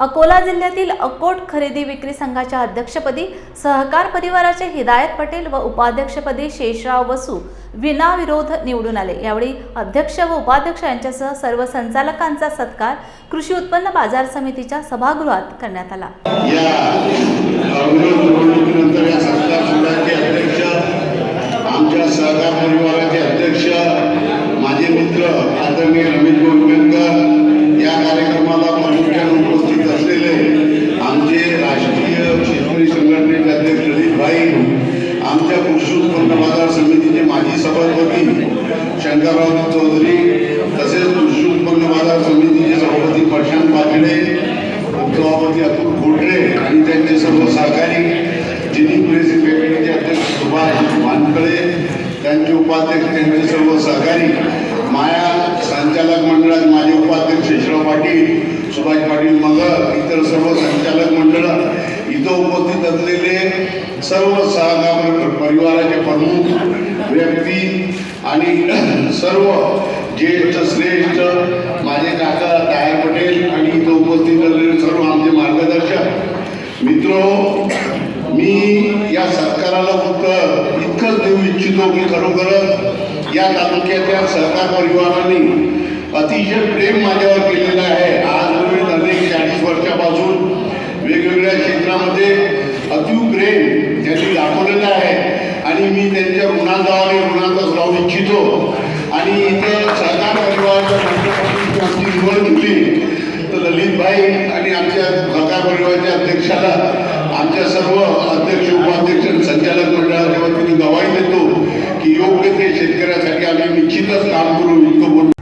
अकोला जिल्ह्यातील अकोट खरेदी विक्री संघाच्या अध्यक्षपदी सहकार परिवाराचे हिदायत पटेल व उपाध्यक्षपदी शेषराव वसू विनाविरोध निवडून आले. यावेळी अध्यक्ष व उपाध्यक्ष यांच्यासह सर्व संचालकांचा सत्कार कृषी उत्पन्न बाजार समितीच्या सभागृहात करण्यात आला. या आमच्या सहकार परिवाराचे अध्यक्ष माझे मित्र आमच्या कृषी उत्पन्न बाजार समितीचे माजी सभापती शंकरराव चौधरी तसेच कृषी उत्पन्न बाजार समितीचे सभापती प्रशांत पाचडे उपसभापती अतुल खोटरे आणि त्यांचे सर्व सहकारी जिनी प्रेस फॅक्टरीचे अध्यक्ष सुभाष वानकळे त्यांचे उपाध्यक्ष त्यांचे सर्व सहकारी माया संचालक मंडळात माझे उपाध्यक्ष शेषराव पाटील सुभाष पाटील मगर इतर सर्व संचालक मंडळ इथं उपस्थित असलेले सर्व सहकार्य परिवाराचे प्रमुख व्यक्ती आणि सर्व ज्येष्ठ श्रेष्ठ माझे काका ताय पटेल आणि इथं उपस्थित असलेले सर्व आमचे मार्गदर्शक. मित्र मी या सरकाराला फक्त इतकंच देऊ इच्छितो की खरोखरच या तालुक्याच्या सहकार परिवाराने अतिशय प्रेम माझ्यावर केलेलं आहे. इच्छितो. आणि इथे सहकार परिवाराच्या माध्यमातून आमची निवड केली. तर ललितभाई आणि आमच्या सहकार परिवाराच्या अध्यक्षाला आमच्या सर्व अध्यक्ष उपाध्यक्ष संचालक मंडळाच्या वतीने गवाही देतो की योग्य ते शेतकऱ्यासाठी आम्ही निश्चितच काम करू इतकं बोलतो